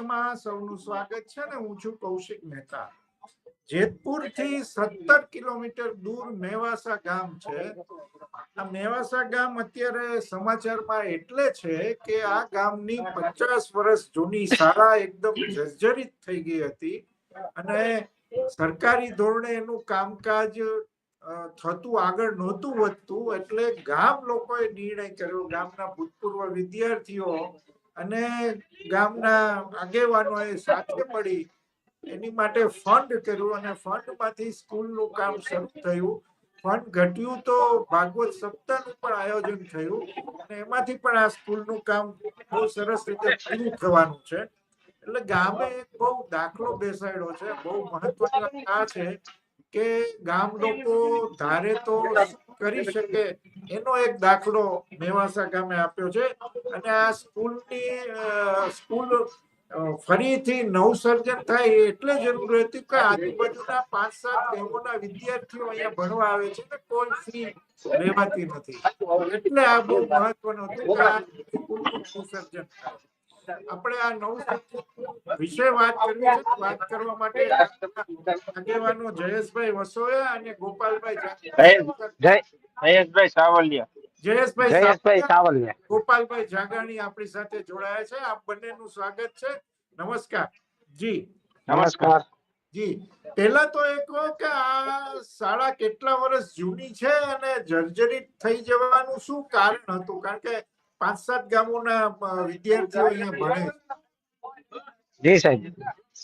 માં સૌનું સ્વાગત છે ને હું છું કૌશિક મહેતા. જેતપુરથી સત્તર કિલોમીટર દૂર મેવાસા ગામ છે. આ મેવાસા ગામ અત્યારે સમાચારમાં એટલે છે કે આ ગામની પચાસ વર્ષ જૂની શાળા એકદમ જર્જરિત થઈ ગઈ હતી અને સરકારી ધોરણે એનું કામકાજ થતું આગળ નહોતું વધતું એટલે ગામ લોકોએ નિર્ણય કર્યો. ગામના ભૂતપૂર્વ વિદ્યાર્થીઓ અને ગામના આગેવાનોએ સાથે મળી એની માટે ફંડ કર્યું અને ફંડમાંથી સ્કૂલનું કામ શરૂ થયું. ફંડ ઘટ્યું તો ભાગવત સપ્તાહનું પણ આયોજન થયું અને એમાંથી પણ આ સ્કૂલનું કામ બહુ સરસ રીતે પૂરું થવાનું છે. એટલે ગામે બહુ દાખલો બેસાડ્યો છે, બહુ મહત્વની આ છે કે ગામ લોકો ધારે તો કરી શકે એનો એક દાખલો મેવાસા ગામે આપ્યો છે. અને આ સ્કૂલની સ્કૂલ ફરીથી નવસર્જન થાય એટલે જરૂર હતી કે આજુબાજુના પાંચ સાત ગામોના વિદ્યાર્થીઓ અહીંયા ભણવા આવે છે ને કોઈ ફી લેવાતી નથી. એટલે આ બહુ મહત્વનું હતું કે આ સ્કૂલનું નવસર્જન થાય. આપણે આ નવસર્જન વિશે વાત કરવી છે વાત કરવા માટે આગેવાનો જયેશભાઈ વસોયા અને ગોપાલભાઈ જય જયેશભાઈ સાવલિયા. જયેશભાઈ જયેશભાઈ સાવલિયા, સાવલિયા. ગોપાલભાઈ જાગાણી આપણી સાથે જોડાયા છે. આપ બંનેનું સ્વાગત છે. નમસ્કાર. જી. નમસ્કાર. જી. પહેલા તો એ કહો કે આ શાળા કેટલા વર્ષ જૂની છે અને જર્જરિત થઈ જવાનું શું કારણ હતું? કારણ કે પાંચ સાત ગામોના વિદ્યાર્થીઓ અહીંયા ભણે જી સાહેબ.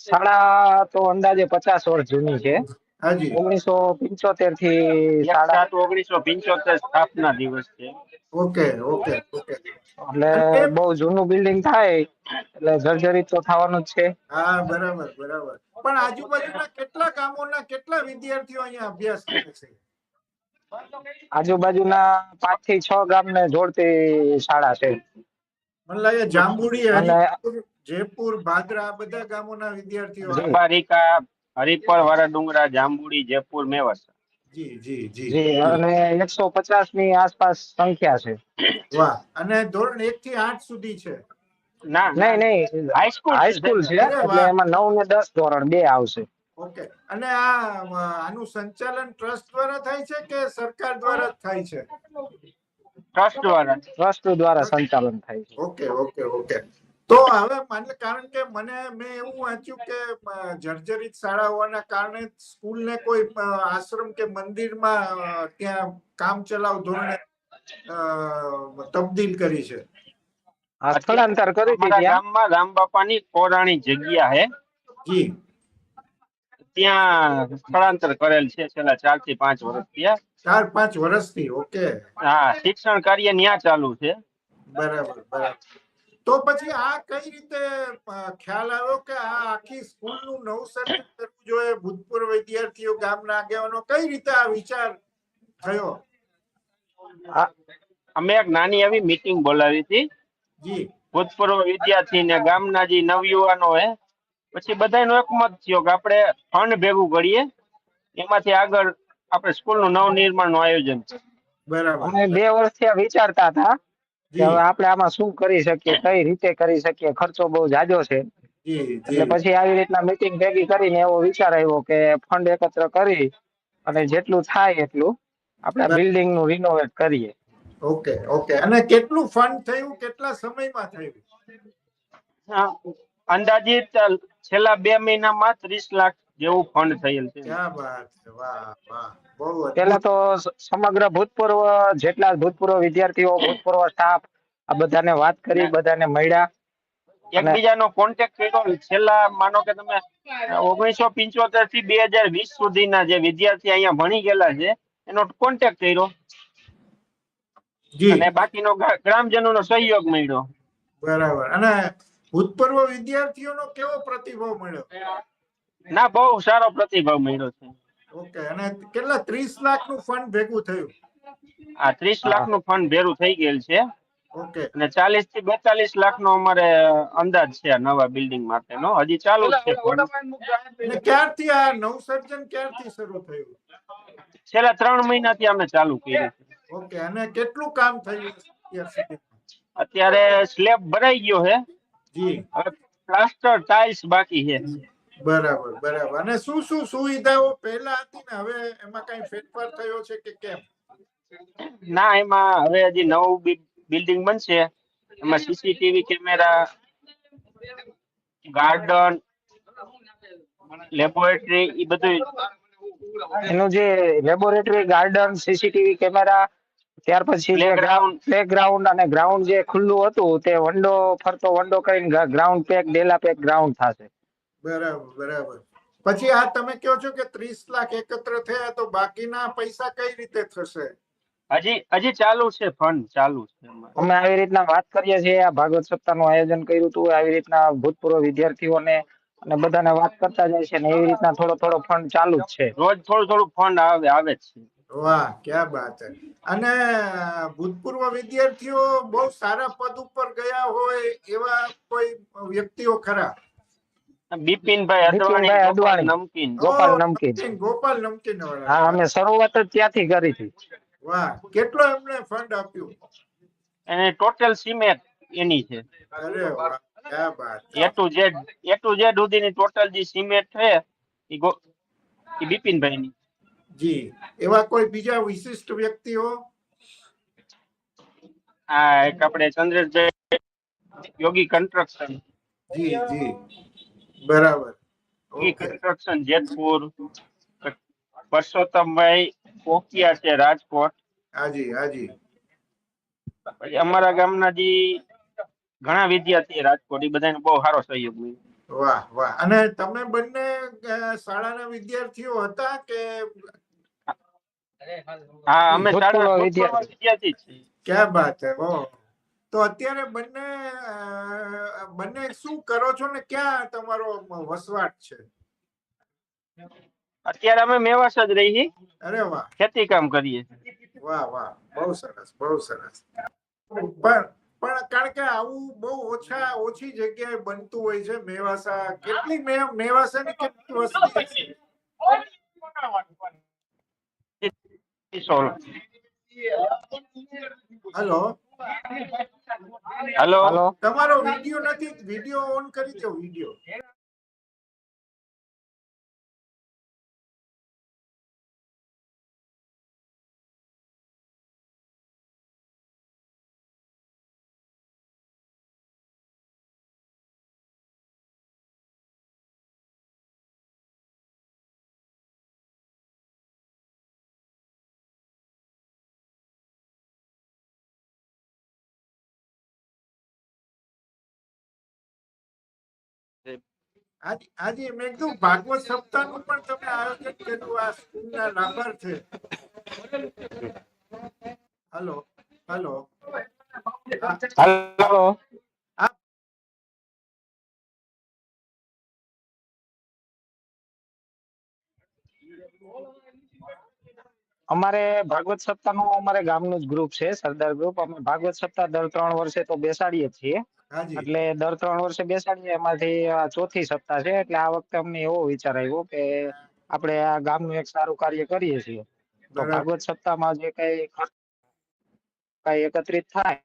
શાળા તો અંદાજે પચાસ વર્ષ જૂની છે. હાજી. ઓગણીસો પંચોતેરથી શાળા ઓગણીસો પંચોતેર સ્થાપના દિવસ છે. Okay okay okay. એટલે બહુ જૂનું બિલ્ડિંગ થાય એટલે જર્જરિત તો થવાનું જ છે. હા બરાબર બરાબર. પણ આજુબાજુના કેટલા ગામોના કેટલા વિદ્યાર્થીઓ અહીંયા અભ્યાસ કરે છે? આજુબાજુના પાંચથી છ ગામને જોડતી શાળા છે. મને લાગે જાંબુડી અને- જયપુર ભાદરા બધા ગામોના વિદ્યાર્થીઓ હરિપર વારાડુંગરા જાંબુડી જયપુર મેવાસ જી જી જી. જી અને એકસો પચાસની આસપાસ સંખ્યા છે. વાહ અને ધોરણ એક થી આઠ સુધી છે. ના નહીં નહીં. હાઈસ્કૂલ હાઈસ્કૂલ છે. એટલે એમાં નવ ને દસ ધોરણ બે આવશે. ઓકે અને આ આનું સંચાલન ટ્રસ્ટ દ્વારા થાય છે કે સરકાર દ્વારા જ થાય છે? ટ્રસ્ટ દ્વારા ટ્રસ્ટ દ્વારા સંચાલન થાય છે. ઓકે ઓકે ઓકે તો હવે માનલે કારણ કે મને મેં એવું વાંચ્યું કે જર્જરિત શાળા હોવાના કારણે સ્કૂલને કોઈ આશ્રમ કે મંદિરમાં ત્યાં કામ ચલાવ ધોરણે તબદીલ કરી છે. સ્થળાંતર કરી દીધી. ગામમાં રામબાપાની પૌરાણિક જગ્યા હે. જી. ત્યાં સ્થળાંતર કરેલ છે છેલ્લા ચારથી પાંચ વર્ષ ત્યાં ચાર પાંચ વર્ષથી ઓકે. હા શિક્ષણ કાર્ય ન્યા ચાલુ છે. બરાબર બરાબર. તો પછી આ કઈ રીતે ખ્યાલ આવ્યો કે આ આખી સ્કૂલનું નવસર્જન કરવું જોઈએ ભૂતપૂર્વ વિદ્યાર્થીઓ ગામના આગેવાનો? કઈ રીતે આ વિચાર થયો? અમે એક નાની એવી મીટિંગ બોલાવી હતી. જી. ભૂતપૂર્વ વિદ્યાર્થી ને ગામના જે નવયુવાનો હે પછી બધાનો એકમત થયો કે આપણે ફંડ ભેગું કરીએ એમાંથી આગળ આપણે સ્કૂલનું નવનિર્માણનું આયોજન કરીએ. બરાબર. અમે બે વર્ષથી વિચારતા હતા કે હવે આપણે આમાં શું કરી શકીએ કઈ રીતે કરી શકીએ ખર્ચો બહુ જાજો છે. એટલે પછી આવી રીતના મીટિંગ ભેગી કરીને એવો વિચાર આવ્યો કે ફંડ એકત્ર કરી અને જેટલું થાય એટલું આપણે બિલ્ડિંગનું રિનોવેટ કરીએ. Okay okay. અને કેટલું ફંડ થયું કેટલા સમયમાં થયું? હા, અંદાજિત છેલ્લા બે મહિનામાં ત્રીસ લાખ જેવું ફંડ થયેલ છે. ક્યાં વાત છે? વાહ વાહ. બહુ અદ્ભુત. પેલા તો સમગ્ર ભૂતપૂર્વ જેટલા ભૂતપૂર્વ વિદ્યાર્થીઓ ભૂતપૂર્વ સ્ટાફ આ બધાને વાત કરી બધાને મળ્યા. એકબીજાનો કોન્ટેક્ટ કર્યો. છેલ્લા માનો કે તમે ઓગણીસો પિંચોતેરથી બે હજાર વીસ સુધીના જે વિદ્યાર્થી અહીંયા ભણી ગયેલા છે એનો કોન્ટેક્ટ કર્યો. અને બાકીનો ગ્રા- ગ્રામજનોનો સહયોગ મળ્યો. બરાબર. અને ભૂતપૂર્વ વિદ્યાર્થીઓનો કેવો પ્રતિભાવ મળ્યો? ના બહુ સારો પ્રતિભાવ મળ્યો છે. ઓકે અને કેટલા? ત્રીસ લાખનું ફંડ ભેગું થયું? આ ત્રીસ લાખનું ફંડ ભેરું થઈ ગયેલ છે. ઓકે. અને ચાલીસથી બેતાલીસ લાખ નો અમારે અંદાજ છે નવા બિલ્ડિંગ માટેનો. હજી ચાલુ જ છે. અને ક્યારથી આ નવસર્જન ક્યારથી શરૂ થયું? છેલ્લા ત્રણ મહિનાથી અમે ચાલુ કર્યું ઓકે અને કેટલું કામ થયું અત્યારે સ્લેબ ભરાઈ ગયો છે. જી. હવે પ્લાસ્ટર ટાઇલ્સ બાકી છે. બરાબર બરાબર. અને શું શું સુવિધાઓ પહેલા હતી ને? હવે એમાં કઈ ફેરફાર થયો છે કે કેમ? ના એમાં હવે હજી નવું બિલ્ડિંગ બનશે. એમાં સીસીટીવી કેમેરા ગાર્ડન લેબોરેટરી એ બધું એનું જે લેબોરેટરી ગાર્ડન સીસીટીવી કેમેરા ત્યાર પછી Playground. પ્લેગ્રાઉન્ડ અને ગ્રાઉન્ડ જે ખુલ્લું હતું તે વંડો ફરતો વંડો કરીને ગ્રાઉન્ડ પેક ડેલા પેક ગ્રાઉન્ડ થશે. બરાબર બરાબર. પછી આ તમે કહો છો કે ત્રીસ લાખ એકત્ર થયા તો બાકીના પૈસા કઈ રીતે થશે? હજી હજી ચાલુ છે ફંડ ચાલુ છે અમે આવી રીતના વાત કરીએ છીએ આ ભાગવત સપ્તાહનું આયોજન કર્યું હતું આવી રીતના ભૂતપૂર્વ વિદ્યાર્થીઓને અને બધાને વાત કરતા જાય છે ને એવી રીતના થોડો થોડો ફંડ ચાલુ જ છે. રોજ થોડું થોડું ફંડ આવે આવે જ છે. વાહ ક્યાં વાત અને ભૂતપૂર્વ વિદ્યાર્થીઓ બહુ સારા પદ ઉપર ગયા હોય એવા કોઈ વ્યક્તિઓ ખરા? બિપિનભાઈ અડવાણી અડવાણી. નમકીન. ગોપાલ નમકીન. ગોપાલ નમકીન વાળા. હા અમે શરૂઆત જ ત્યાંથી કરી હતી. વાહ કેટલો એમને ફંડ આપ્યું? અને ટોટલ સિમેન્ટ એની છે. અરે વાહ ક્યાં Baat. A to Z A to Z સુધીની ટોટલ જે સીમેટ છે એ બિપિનભાઈ ની જી. એવા કોઈ બીજા વિશિષ્ટ વ્યક્તિઓ? આ એક આપણે ચંદ્રેશભાઈ યોગી કન્સ્ટ્રક્શન જી જી. બરાબર. યોગી કન્સ્ટ્રક્શન જેતપુર પરસોત્તમભાઈ કોકિયા છે રાજકોટ. હાજી હાજી પછી અમારા ગામના જે ઘણા વિદ્યાર્થી રાજકોટ એ બધાને બહુ સારો સહયોગ મળ્યો. વાહ વાહ. અને તમે બંને શાળાના વિદ્યાર્થીઓ હતા કે હા અમે વિદ્યાર્થી. ક્યાં બાત હે તો અત્યારે બંને બંને શું કરો છો ને ક્યાં તમારો વસવાટ છે? અત્યારે અમે મેવાસ જ રહીએ અરે વાહ. ખેતી કામ કરીએ છીએ. વાહ વાહ. બહુ સરસ બહુ સરસ. પણ પણ કારણ કે આવું બહુ ઓછા ઓછી જગ્યાએ બનતું હોય છે મેવાસા. કેટલી મે- મેવાસાની કેટલી વસ્તી સોળ હલો હેલો હાલો તમારો વિડિયો નથી વિડિયો ઓન કરી દો વિડિયો આજે મેં કીધું ભાગવત સપ્તાહનું પણ તમે આયોજન કર્યું, આ સ્કૂલના લાભાર્થે હલો હલો. હલો. અમારે ભાગવત સપ્તાહનું અમારે ગામનું જ ગ્રુપ છે, સરદાર ગ્રુપ અમે ભાગવત સપ્તાહ દર ત્રણ વર્ષે તો બેસાડીએ છીએ. હાજી. એટલે દર ત્રણ વર્ષે બેસાડીએ એમાંથી આ ચોથી સત્તા છે એટલે આ વખતે અમને એવો વિચાર આવ્યો કે આપણે આ ગામનું એક સારું કાર્ય કરીએ છીએ. તો બરાબર. ભાગવત સપ્તાહમાં જે કઈ કઈ એકત્રિત થાય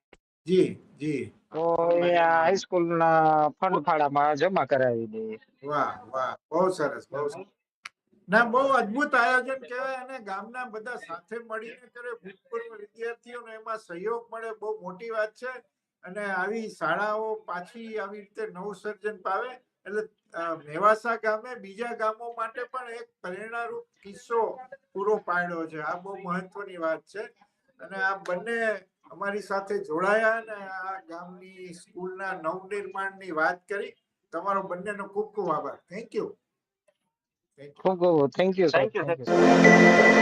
જી જી. તો એ આ હાઈસ્કૂલના ફંડ ફાળામાં જમા કરાવી દઈએ. વાહ વાહ. બહુ સરસ બહુ સરસ. ના બહુ અદ્ભુત આયોજન કહેવાય અને ગામના બધા સાથે મળીને કરે. ભૂતપૂર્વ વિદ્યાર્થીઓને એમાં સહયોગ મળે બહુ મોટી વાત છે. અને આવી શાળાઓ પાછી આવી રીતે નવસર્જન પાવે એટલે મેવાસા ગામે બીજા ગામો માટે પણ એક પ્રેરણારૂપ કિસ્સો પૂરો પાડ્યો છે. આ બહુ મહત્વની વાત છે. અને આ બંને અમારી સાથે જોડાયા અને આ ગામની સ્કૂલના નવનિર્માણની વાત કરી. તમારો બંનેનો ખૂબ ખૂબ આભાર. થેન્ક યુ થેન્ક યુ ખૂબ ખૂબ. Thank you thank you